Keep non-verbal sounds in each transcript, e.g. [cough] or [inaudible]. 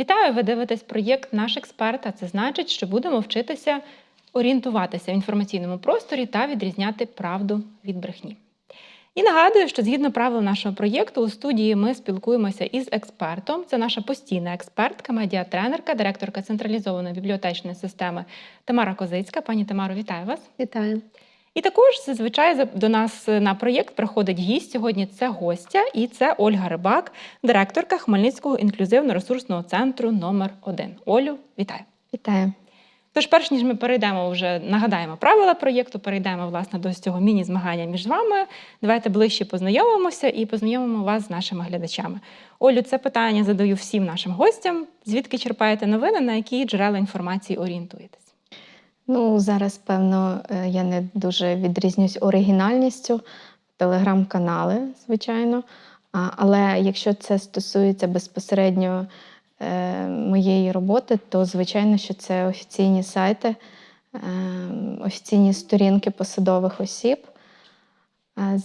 Вітаю! Ви дивитесь проєкт Наш експерт. А це значить, що будемо вчитися орієнтуватися в інформаційному просторі та відрізняти правду від брехні. І нагадую, що згідно правил нашого проєкту у студії ми спілкуємося із експертом. Це наша постійна експертка, медіатренерка, директорка централізованої бібліотечної системи Тамара Козицька. Пані Тамаро, вітаю вас! Вітаю. І також зазвичай за- до нас на проєкт приходить гість. Сьогодні це гостя, і це Ольга Рибак, директорка Хмельницького інклюзивно-ресурсного центру номер 1 Олю, вітаю! Вітаю. Тож, перш ніж ми перейдемо вже нагадаємо правила проєкту, перейдемо власне до цього міні-змагання між вами. Давайте ближче познайомимося і познайомимо вас з нашими глядачами. Олю, це питання задаю всім нашим гостям. Звідки черпаєте новини, на які джерела інформації орієнтуєтесь? Ну, зараз, певно, е, я не дуже відрізнюсь оригінальністю. Телеграм-канали, звичайно. Але якщо це стосується безпосередньо е, моєї роботи, то звичайно, що це офіційні сайти, е, офіційні сторінки посадових осіб.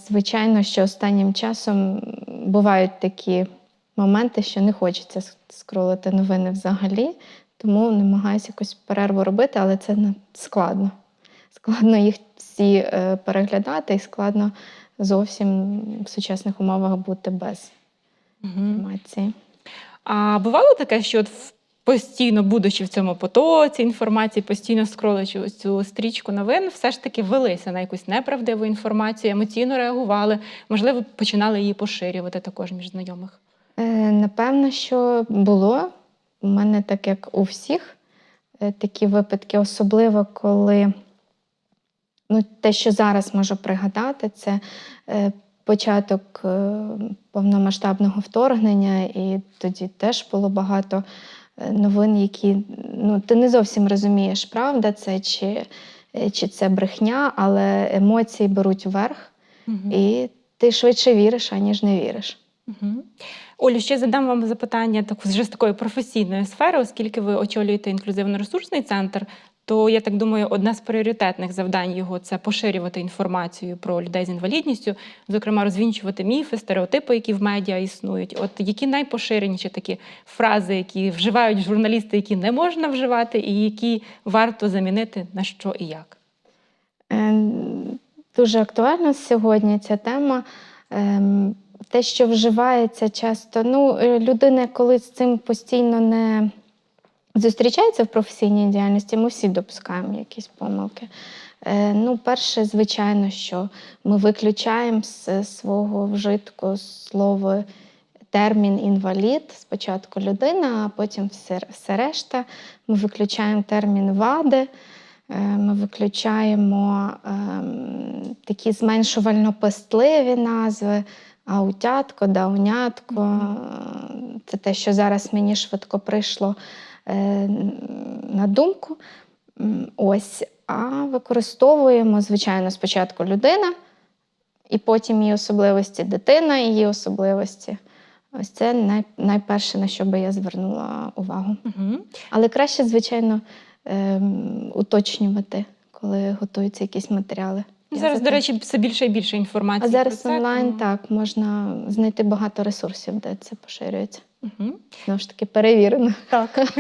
Звичайно, що останнім часом бувають такі моменти, що не хочеться скролити новини взагалі, тому намагаюся якусь перерву робити, але це складно. Складно їх всі е, переглядати і складно зовсім в сучасних умовах бути без інформації. А бувало таке, що от постійно, будучи в цьому потоці інформації, постійно скроличи ось цю стрічку новин, все ж таки велися на якусь неправдиву інформацію, емоційно реагували, можливо, починали її поширювати також між знайомих. Е, Напевно, що було. У мене, так як у всіх, е, такі випадки, особливо коли ну, те, що зараз можу пригадати, це е, початок е, повномасштабного вторгнення, і тоді теж було багато новин, які ну, ти не зовсім розумієш, правда це чи, чи це брехня, але емоції беруть вверх, Угу. і ти швидше віриш, аніж не віриш. Угу. Олю, ще задам вам запитання так, вже з такої професійної сфери, оскільки ви очолюєте інклюзивно-ресурсний центр, то я так думаю, одне з пріоритетних завдань його це поширювати інформацію про людей з інвалідністю, зокрема, розвінчувати міфи, стереотипи, які в медіа існують. От які найпоширеніші такі фрази, які вживають журналісти, які не можна вживати, і які варто замінити на що і як? Е, Дуже актуальна сьогодні ця тема. Ем, Те, що вживається часто, ну, е, людина, коли з цим постійно не зустрічається в професійній діяльності, ми всі допускаємо якісь помилки. Е, Ну, перше, звичайно, що ми виключаємо з свого вжитку слово термін інвалід. Спочатку людина, а потім все, все решта. Ми виключаємо термін вади. Е, Ми виключаємо ем, такі зменшувально пестливі назви, аутятко, даунятко. Е, Це те, що зараз мені швидко прийшло е, на думку. Ось, а використовуємо, звичайно, спочатку людина, і потім її особливості дитина, її особливості. Ось це най, найперше, на що би я звернула увагу. Угу. Але краще, звичайно, ем, уточнювати, коли готуються якісь матеріали. Я Зараз, за до речі, все більше і більше інформації. а зараз про це, онлайн тому- так можна знайти багато ресурсів, де це поширюється. Угу. Знову ж таки, перевірено. Так.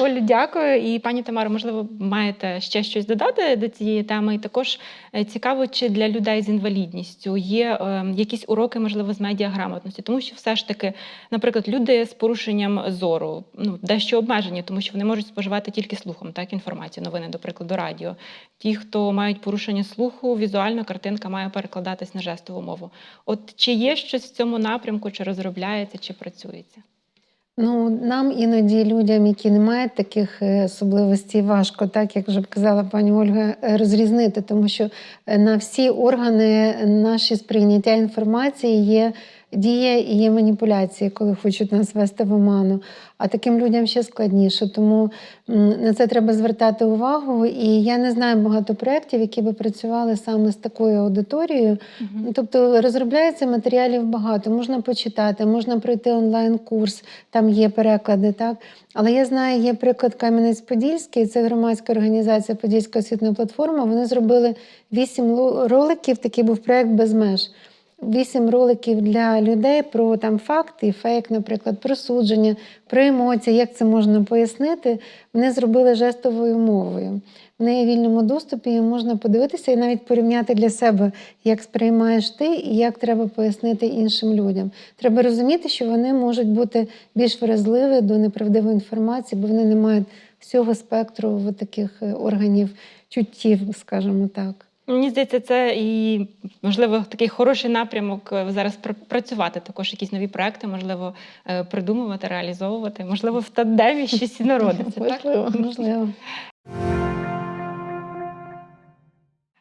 Олю, дякую. І пані Тамаро, можливо, маєте ще щось додати до цієї теми. І також цікаво, чи для людей з інвалідністю є е, якісь уроки, можливо, з медіаграмотності, тому що все ж таки, наприклад, люди з порушенням зору ну, дещо обмежені, тому що вони можуть споживати тільки слухом, так, інформацію, новини, до прикладу, радіо. Ті, хто мають порушення слуху, візуально картинка має перекладатись на жестову мову. От чи є щось в цьому напрямку, чи розробляється, чи працюється? Ну, нам іноді людям, які не мають таких е, особливостей, важко, так як вже казала пані Ольга, е, розрізнити, тому що е, на всі органи наші сприйняття інформації є дія і є маніпуляції, коли хочуть нас вести в оману. А таким людям ще складніше. Тому на це треба звертати увагу. І я не знаю багато проєктів, які би працювали саме з такою аудиторією. Мгм. Тобто розробляється матеріалів багато, можна почитати, можна пройти онлайн-курс, там є переклади, так. Але я знаю, є приклад Кам'янець-Подільський, це громадська організація Подільська освітня платформа. Вони зробили вісім роликів, такий був проєкт без меж. Вісім роликів для людей про там факти фейк, наприклад, про судження, про емоції, як це можна пояснити. Вони зробили жестовою мовою. В неї вільному доступі її можна подивитися і навіть порівняти для себе, як сприймаєш ти і як треба пояснити іншим людям. Треба розуміти, що вони можуть бути більш вразливі до неправдивої інформації, бо вони не мають всього спектру таких е, органів чуттів, скажімо так. Мені здається, це і можливо такий хороший напрямок е, зараз пр- працювати. Також якісь нові проекти, можливо, е, придумувати, реалізовувати. Можливо, в тандемі щось і народиться. Можливо. Можливо.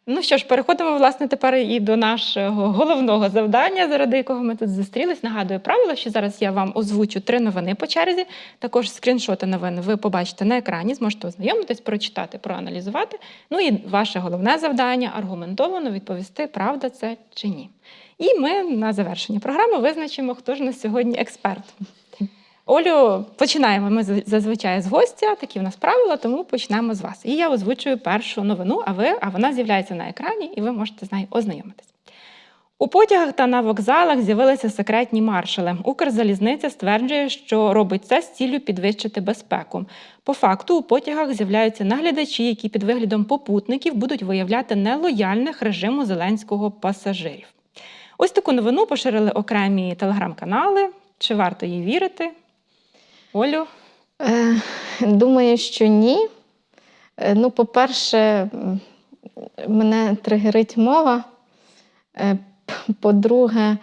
Ну що ж, переходимо власне тепер і до нашого головного завдання, заради якого ми тут зустрілись. Нагадую правила, що зараз я вам озвучу три новини по черзі. Також скріншоти новин ви побачите на екрані, зможете ознайомитись, прочитати, проаналізувати. Ну і ваше головне завдання аргументовано відповісти, правда це чи ні. І ми на завершення програми визначимо, хто ж на сьогодні експерт. Олю, починаємо ми зазвичай з гостя, такі в нас правила, тому почнемо з вас. І я озвучую першу новину, а ви, а вона з'являється на екрані, і ви можете з нею ознайомитись. У потягах та на вокзалах з'явилися секретні маршали. Укрзалізниця стверджує, що робить це з ціллю підвищити безпеку. По факту у потягах з'являються наглядачі, які під виглядом попутників будуть виявляти нелояльних режиму зеленського пасажирів. Ось таку новину поширили окремі телеграм-канали. Чи варто їй вірити? Олю, Е, Думаю, що ні. Е, Ну, по-перше, мене тригерить мова. Е, По-друге,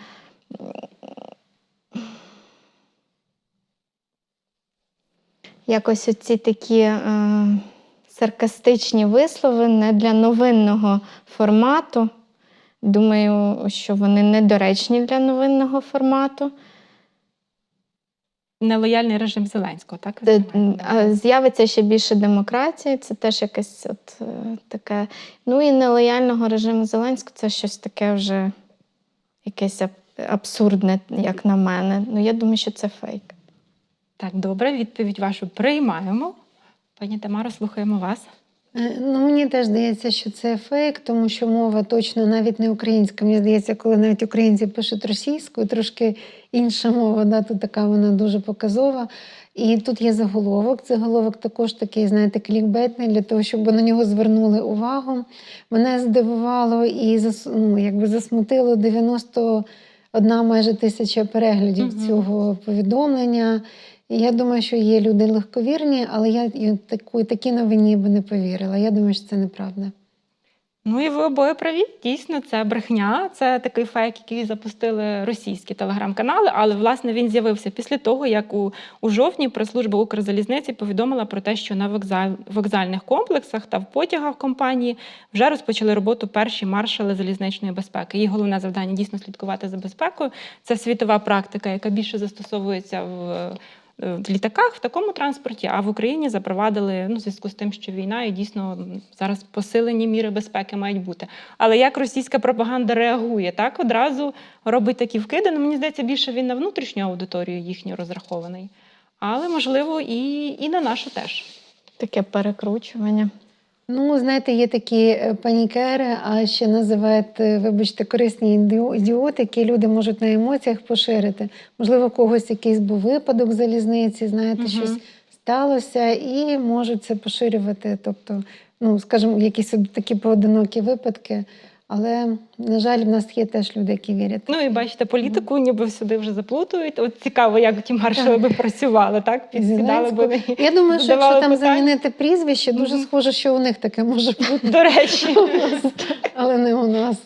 якось оці такі е, саркастичні вислови не для новинного формату. Думаю, що вони недоречні для новинного формату. Нелояльний режим Зеленського, так? Де- З'явиться ще більше демократії, це теж якесь от, е, таке. Ну і нелояльного режиму Зеленського це щось таке вже якесь абсурдне, як на мене. Ну я думаю, що це фейк. Так, добре, відповідь вашу приймаємо. Пані Тамаро, слухаємо вас. Е, Ну, мені теж здається, що це фейк, тому що мова точно навіть не українська. Мені здається, коли навіть українці пишуть російською, трошки інша мова, да, тут така вона дуже показова. І тут є заголовок. Заголовок також такий, знаєте, клікбейтний для того, щоб на нього звернули увагу. Мене здивувало і зас, ну, якби засмутило 91 майже тисяча переглядів Мгм. цього повідомлення. Я думаю, що є люди легковірні, але я таку, такі новині би не повірила. Я думаю, що це неправда. Ну і ви обоє праві. Дійсно, це брехня. Це такий фейк, який запустили російські телеграм-канали. Але власне він з'явився після того, як у, у жовтні прес-служба Укрзалізниці повідомила про те, що на вокзаль, вокзальних комплексах та в потягах компанії вже розпочали роботу перші маршали залізничної безпеки. Їх головне завдання дійсно слідкувати за безпекою. Це світова практика, яка більше застосовується в. Е, В літаках в такому транспорті, а в Україні запровадили ну, в зв'язку з тим, що війна і дійсно зараз посилені міри безпеки мають бути. Але як російська пропаганда реагує, так одразу робить такі вкиди. Ну, мені здається, більше він на внутрішню аудиторію їхню розрахований. Але можливо і, і на нашу теж. Таке перекручування. Ну, знаєте, є такі е, панікери, а ще називають, е, вибачте, корисні ідіо- ідіоти, які люди можуть на емоціях поширити. Можливо, у когось якийсь був випадок залізниці, знаєте, угу. щось сталося, і можуть це поширювати. Тобто, ну, скажімо, якісь такі поодинокі випадки. Але, на жаль, в нас є теж люди, які вірять. Ну і бачите, політику ніби сюди вже заплутують. От цікаво, як ті маршали би працювали, так? Підсідали би. Я думаю, що якщо там замінити прізвище, дуже схоже, що у них таке може [laughs] бути, До речі. але не у нас.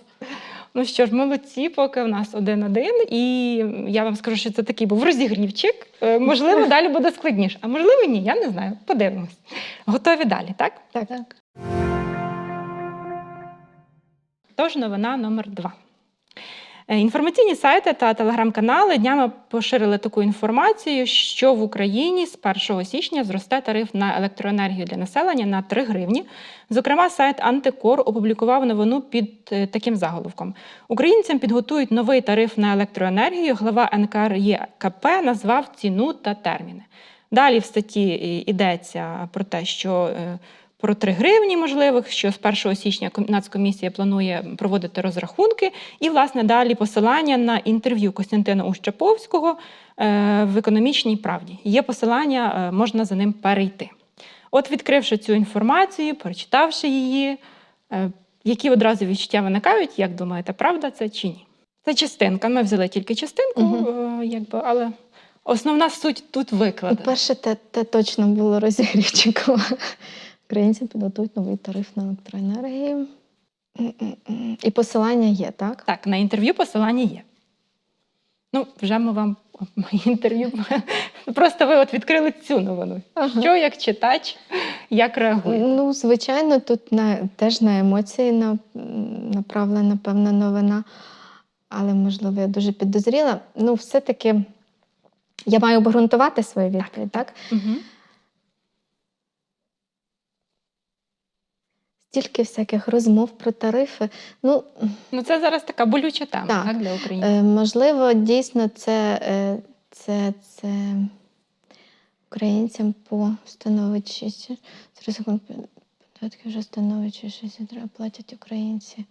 Ну що ж, молодці, поки в нас один-один. І я вам скажу, що це такий був розігрівчик. Е, Можливо, [laughs] далі буде складніше. А можливо, ні, я не знаю. Подивимось. Готові далі, так? Так. Так. Тож новина номер два. Е, Інформаційні сайти та телеграм-канали днями поширили таку інформацію, що в Україні з 1 січня зросте тариф на електроенергію для населення на 3 гривні. Зокрема, сайт Антикор опублікував новину під е, таким заголовком: Українцям підготують новий тариф на електроенергію. Глава НКРЄКП назвав ціну та терміни. Далі в статті е, йдеться про те, що про 3 гривні можливих, що з 1 січня ком- Нацкомісія планує проводити розрахунки. І, власне, далі посилання на інтерв'ю Костянтина Ущаповського е, в економічній правді. Є посилання, е, можна за ним перейти. От, відкривши цю інформацію, прочитавши її, е, які одразу відчуття виникають, як думаєте, правда це чи ні? Це частинка. Ми взяли тільки частинку, е, якби, але основна суть тут викладена. Перше, те, те точно було розігрівчиково. Українці підготують новий тариф на електроенергію. І посилання є, так? Так, на інтерв'ю посилання є. Ну, вже ми вам інтерв'ю. [laughs] Просто ви от відкрили цю новину. Ага. Що як читач, як реагує? Ну, звичайно, тут на, теж на емоції на, направлена певна новина, але, можливо, я дуже підозріла. Ну, все-таки я маю обґрунтувати свою відповідь, так? Угу. Стільки всяких розмов про тарифи. Ну, Ну, це зараз така болюча тема Так. так. для українців. Е, можливо, дійсно, це, е, це, це українцям по становичі. Зараз секунд, податки вже становичі 63 платять українці.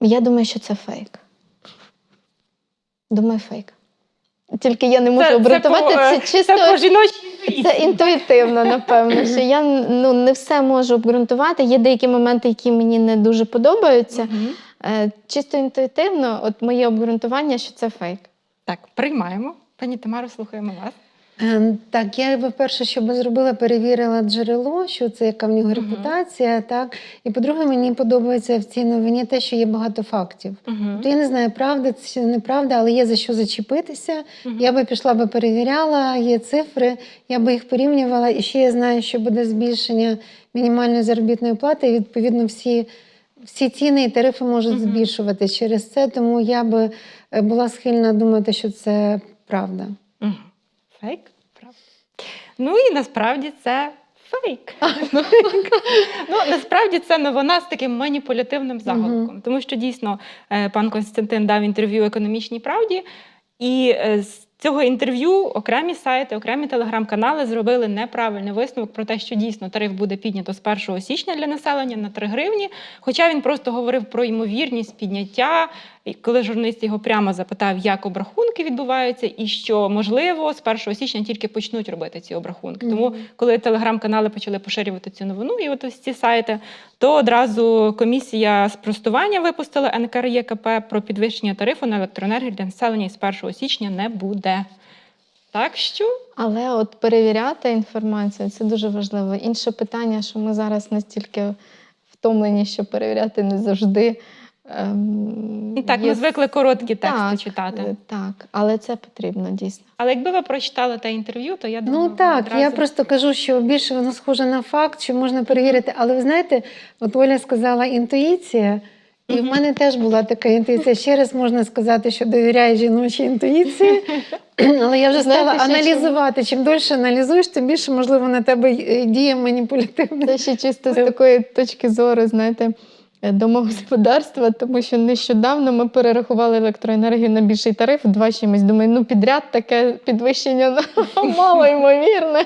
Я думаю, що це фейк. Думаю, фейк. Тільки я не можу обґрунтувати по, це, е, чисто. Це по жіночій Це інтуїтивно, напевно, що я ну, не все можу обґрунтувати. Є деякі моменти, які мені не дуже подобаються. Е, Чисто інтуїтивно, от моє обґрунтування, що це фейк. Так, приймаємо. Пані Тамаро, слухаємо вас. Ем, Так, я би перше, що би зробила, перевірила джерело, що це яка в нього Мгм. репутація. Так і по-друге, мені подобається в цій новині те, що є багато фактів. Угу. То я не знаю, правда це чи неправда, але є за що зачепитися. Я би пішла би перевіряла, є цифри, я би їх порівнювала. І ще я знаю, що буде збільшення мінімальної заробітної плати, і відповідно всі, всі ціни і тарифи можуть Мгм. збільшувати через це. Тому я би е, була схильна думати, що це правда. Угу. Фейк? Правда. Ну і насправді це фейк. [laughs] ну, насправді це новина з таким маніпулятивним заголовком. Тому що дійсно е, пан Константин дав інтерв'ю економічній правді, і е, з цього інтерв'ю окремі сайти, окремі телеграм-канали зробили неправильний висновок про те, що дійсно тариф буде піднято з 1 січня для населення на 3 гривні. Хоча він просто говорив про ймовірність підняття, і коли журналіст його прямо запитав, як обрахунки відбуваються, і що можливо з 1 січня тільки почнуть робити ці обрахунки. Тому, коли телеграм-канали почали поширювати цю новину, і от ось ці сайти, то одразу комісія спростування випустила НКРЄКП про підвищення тарифу на електроенергію для населення з 1 січня не буде. Так що Але от перевіряти інформацію це дуже важливо. Інше питання, що ми зараз настільки втомлені, що перевіряти не завжди. Ем, і так є ми звикли короткі тексти Так, читати. е, Так, але це потрібно дійсно. Але якби ви прочитали те інтерв'ю, то я думаю, Ну так, одразу... я просто кажу, що більше воно схоже на факт, що можна перевірити. Але ви знаєте, от Оля сказала інтуїція, і в мене теж була така інтуїція. Ще раз можна сказати, що довіряю жіночій інтуїції. [laughs] Але я вже стала аналізувати. Чим дольше аналізуєш, тим більше, можливо, на тебе е, діє маніпулятивно. Це ще чисто з такої точки зору, знаєте, е, домогосподарства, тому що нещодавно ми перерахували електроенергію на більший тариф, два чимось. Думаю, ну підряд таке підвищення [laughs] мало ймовірне.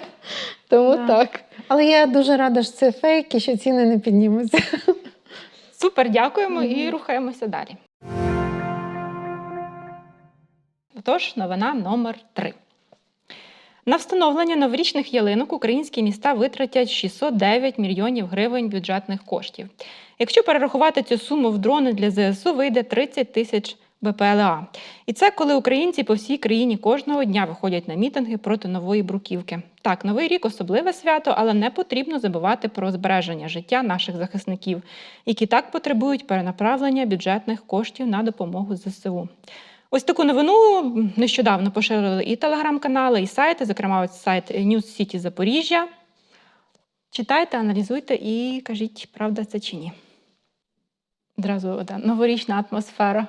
Тому Да. так. Але я дуже рада, що це фейк і що ціни не піднімуться. Супер, дякуємо і рухаємося далі. Тож, новина номер 3. На встановлення новорічних ялинок українські міста витратять 609 мільйонів гривень бюджетних коштів. Якщо перерахувати цю суму в дрони для ЗСУ, вийде 30 тисяч БПЛА. І це коли українці по всій країні кожного дня виходять на мітинги проти нової бруківки. Так, новий рік особливе свято, але не потрібно забувати про збереження життя наших захисників, які так потребують перенаправлення бюджетних коштів на допомогу ЗСУ. Ось таку новину нещодавно поширили і телеграм-канали, і сайти, зокрема, ось сайт News City Запоріжжя. Читайте, аналізуйте і кажіть, правда це чи ні. Одразу да, новорічна атмосфера.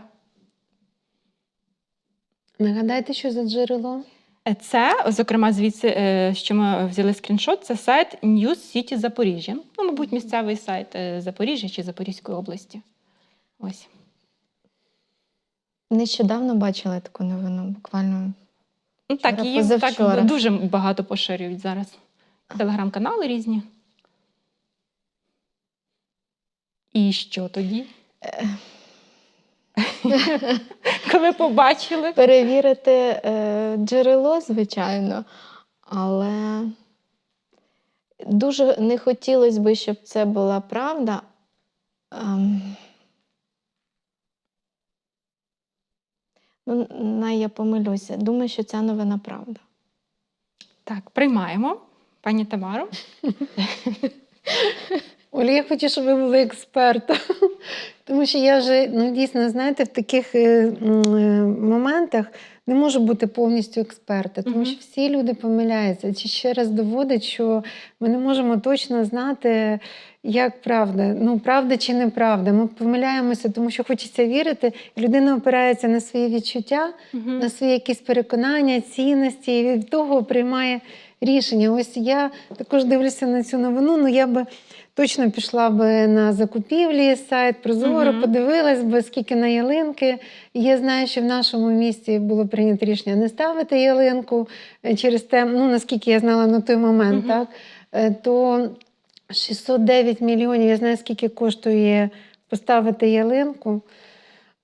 Нагадайте, що за джерело? Е, Це, зокрема, звідси, е, що ми взяли скріншот, це сайт News City Запоріжжя. Ну, мабуть, місцевий сайт е, Запоріжжя чи Запорізької області. Ось. Нещодавно бачила таку новину, буквально Ну, так, Вчора, її так дуже багато поширюють зараз. Телеграм-канали різні. І що тоді? Е. Коли побачили. Перевірити е, джерело, звичайно, але дуже не хотілося б, щоб це була правда. Ем, Ну, най я помилюся. Думаю, що ця новина правда. Так, приймаємо. Пані Тамару. [laughs] Оля, я хочу, щоб ви були експертом. Тому що я вже ну, дійсно, знаєте, в таких е, е, моментах не можу бути повністю експертом, тому що всі люди помиляються. Чи ще раз доводить, що ми не можемо точно знати, як правда, ну правда чи неправда. Ми помиляємося, тому що хочеться вірити, і людина опирається на свої відчуття, на свої якісь переконання, цінності, і від того приймає рішення. Ось я також дивлюся на цю новину. Ну я би точно пішла би на закупівлі, сайт Прозоро, угу. подивилась би, скільки на ялинки. Я знаю, що в нашому місті було прийнято рішення не ставити ялинку е, через те, ну наскільки я знала на той момент, угу. так е, то 609 мільйонів. Я знаю, скільки коштує поставити ялинку.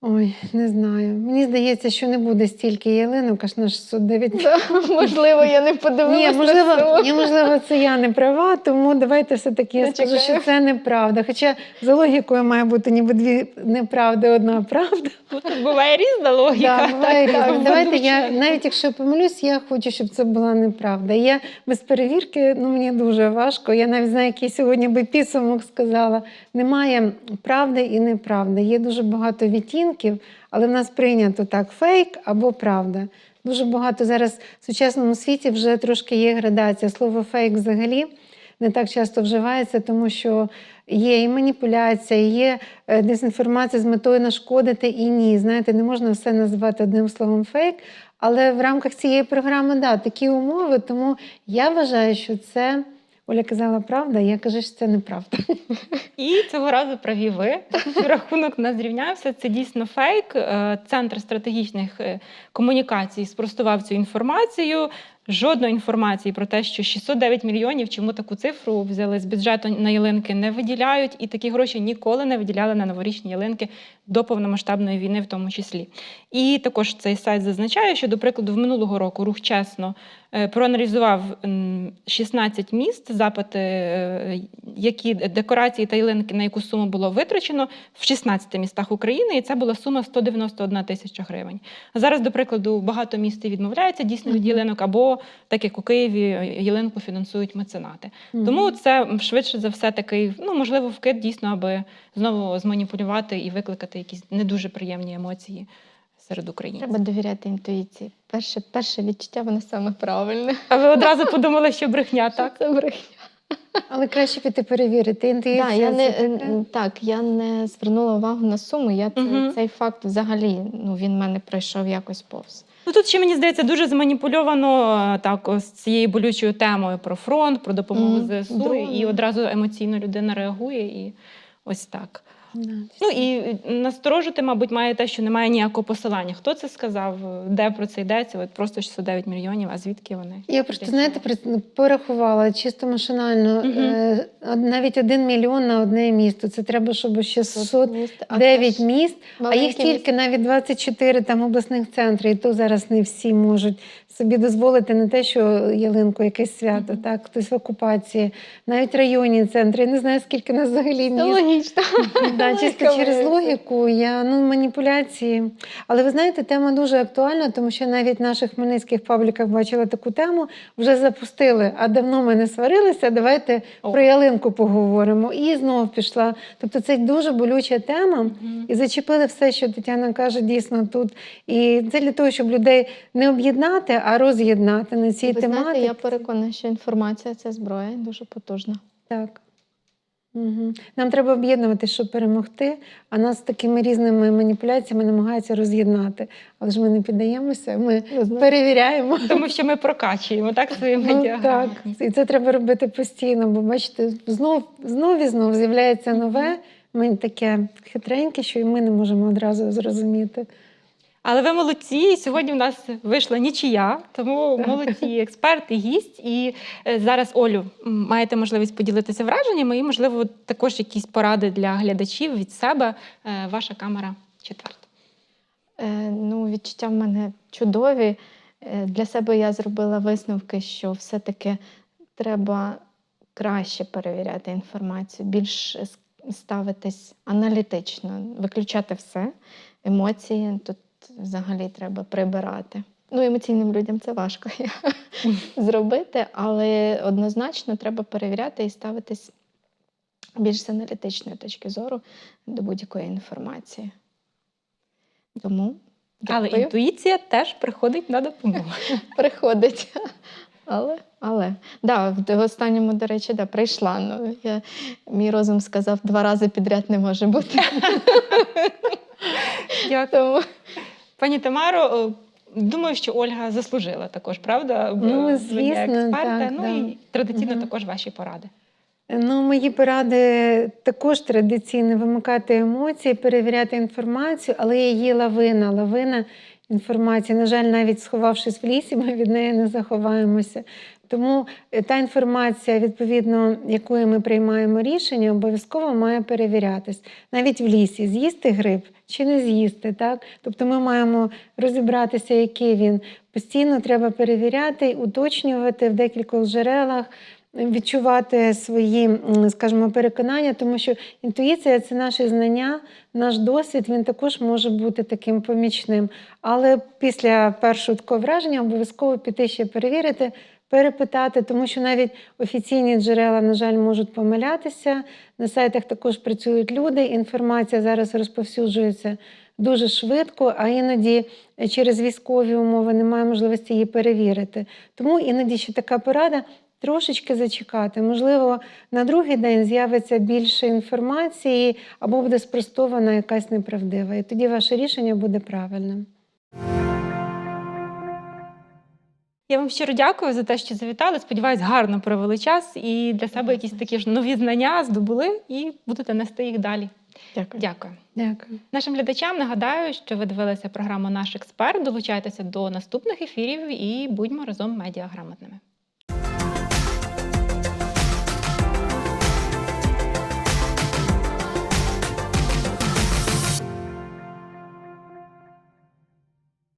Ой, не знаю. Мені здається, що не буде стільки ялинок, аж на 609 Можливо, я не подивилася. ні, можливо, ні, можливо, це я не права, тому давайте все-таки я скажу, що це неправда. Хоча за логікою має бути ніби дві неправди, одна правда. Тут буває різна логіка. Да, буває так, різно. Давайте я, навіть якщо я помилюсь, я хочу, щоб це була неправда. Я без перевірки, ну мені дуже важко. Я навіть знаю, який сьогодні би підсумок сказала. Немає правди і неправди. Є дуже багато відтінків, але в нас прийнято так: фейк або правда. Дуже багато зараз в сучасному світі вже трошки є градація. Слово фейк взагалі не так часто вживається, тому що є і маніпуляція, є е, дезінформація з метою нашкодити і ні. Знаєте, не можна все називати одним словом фейк. Але в рамках цієї програми да, такі умови. Тому я вважаю, що це Оля казала правда, я кажу, що це неправда. [laughs] І цього разу праві ви. [laughs] Рахунок не зрівнявся. Це дійсно фейк. Е, Центр стратегічних е, комунікацій спростував цю інформацію. Жодної інформації про те, що 609 мільйонів, чому таку цифру взяли з бюджету на ялинки, не виділяють, і такі гроші ніколи не виділяли на новорічні ялинки до повномасштабної війни, в тому числі. І також цей сайт зазначає, що, до прикладу, в минулого року рух чесно е, проаналізував м, 16 міст, запити, е, які декорації та ялинки, на яку суму було витрачено в 16 містах України, і це була сума 191 тисяча гривень. Зараз, до прикладу, багато міст і відмовляються дійсно від ялинок, або так як у Києві е, ялинку фінансують меценати. Тому це швидше за все такий, ну можливо, вкид дійсно, аби знову зманіпулювати і викликати якісь не дуже приємні емоції серед українців. Треба довіряти інтуїції. Перше, перше відчуття воно саме правильне. А ви одразу подумали, що брехня, так? Це брехня. Але краще піти перевірити. Інтуїція Да, я не, е, так, я не звернула увагу на суму. Я цей, цей факт взагалі ну, він в мене пройшов якось повз. Ну тут ще мені здається дуже зманіпульовано е, так з цією болючою темою про фронт, про допомогу Мгм. ЗСУ, Дрони. і одразу емоційно людина реагує і ось так. Да. Ну і е, насторожити, мабуть, має те, що немає ніякого посилання. Хто це сказав, де про це йдеться? От просто 609 мільйонів, а звідки вони? Я просто знаєте, при- порахувала чисто машинально е, навіть один мільйон на одне місто. Це треба, щоб 609 міст, а міст, а їх тільки навіть 24 там обласних центрів, і то зараз не всі можуть собі дозволити не те, що ялинку, якесь свято, Мгм. так, хтось в окупації, навіть районні центри. Я не знаю, скільки нас взагалі міст. логічно. Да, чисто через логіку, я ну маніпуляції. Але ви знаєте, тема дуже актуальна, тому що навіть в наших хмельницьких пабліках бачила таку тему, вже запустили. А давно ми не сварилися. Давайте О. про ялинку поговоримо. І знов пішла. Тобто це дуже болюча тема. Мгм. І зачепили все, що Тетяна каже, дійсно тут. І це для того, щоб людей не об'єднати, а роз'єднати на цій Ви тематиці. знаєте, я переконана, що інформація це зброя дуже потужна. Так. Угу. Нам треба об'єднувати, щоб перемогти, а нас такими різними маніпуляціями намагаються роз'єднати. Але ж ми не піддаємося, ми перевіряємо. Тому що ми прокачуємо так свою Ну, так. І це треба робити постійно, бо бачите, знов, знов і знов з'являється нове, ми таке хитреньке, що і ми не можемо одразу зрозуміти. Але ви молодці. і Сьогодні в нас вийшла нічия, тому молодці експерт і гість. І е, зараз, Олю, маєте можливість поділитися враженнями і, можливо, також якісь поради для глядачів від себе. Е, Ваша камера четверта. Е, Ну, відчуття в мене чудові. Для себе я зробила висновки, що все-таки треба краще перевіряти інформацію, більш ставитись аналітично, виключати все, емоції тут взагалі треба прибирати. Ну, емоційним людям це важко [laughs] зробити, але однозначно треба перевіряти і ставитись більш з аналітичної точки зору до будь-якої інформації. Тому Але дякую. інтуїція теж приходить на допомогу. [laughs] приходить. Але, але. Да, в в останньому, до речі, да, прийшла. Ну, я, мій розум сказав, два рази підряд не може бути. [laughs] Дякую. Тому Пані Тамаро, е, думаю, що Ольга заслужила також, правда? Ну, звісно, експерта. так, ну так. і традиційно угу. також ваші поради. Ну, мої поради також традиційно вимикати емоції, перевіряти інформацію, але її лавина, лавина інформації. На жаль, навіть сховавшись в лісі, ми від неї не заховаємося. Тому е, та інформація, відповідно якої ми приймаємо рішення, обов'язково має перевірятись. Навіть в лісі з'їсти гриб чи не з'їсти. Так? Тобто ми маємо розібратися, який він. Постійно треба перевіряти, уточнювати в декількох джерелах відчувати свої, скажімо, переконання, тому що інтуїція це наші знання, наш досвід, він також може бути таким помічним. Але після першого такого враження обов'язково піти ще перевірити, перепитати, тому що навіть офіційні джерела, на жаль, можуть помилятися. На сайтах також працюють люди. Інформація зараз розповсюджується дуже швидко, а іноді через військові умови немає можливості її перевірити. Тому іноді ще така порада. Трошечки зачекати. Можливо, на другий день з'явиться більше інформації або буде спростована якась неправдива. І тоді ваше рішення буде правильним. Я вам щиро дякую за те, що завітали. Сподіваюсь, гарно провели час і для себе якісь такі ж нові знання здобули і будете нести їх далі. дякую. Дякую. Дякую. Нашим глядачам нагадаю, що ви дивилися програму Наш експерт. Долучайтеся до наступних ефірів і будьмо разом медіаграмотними.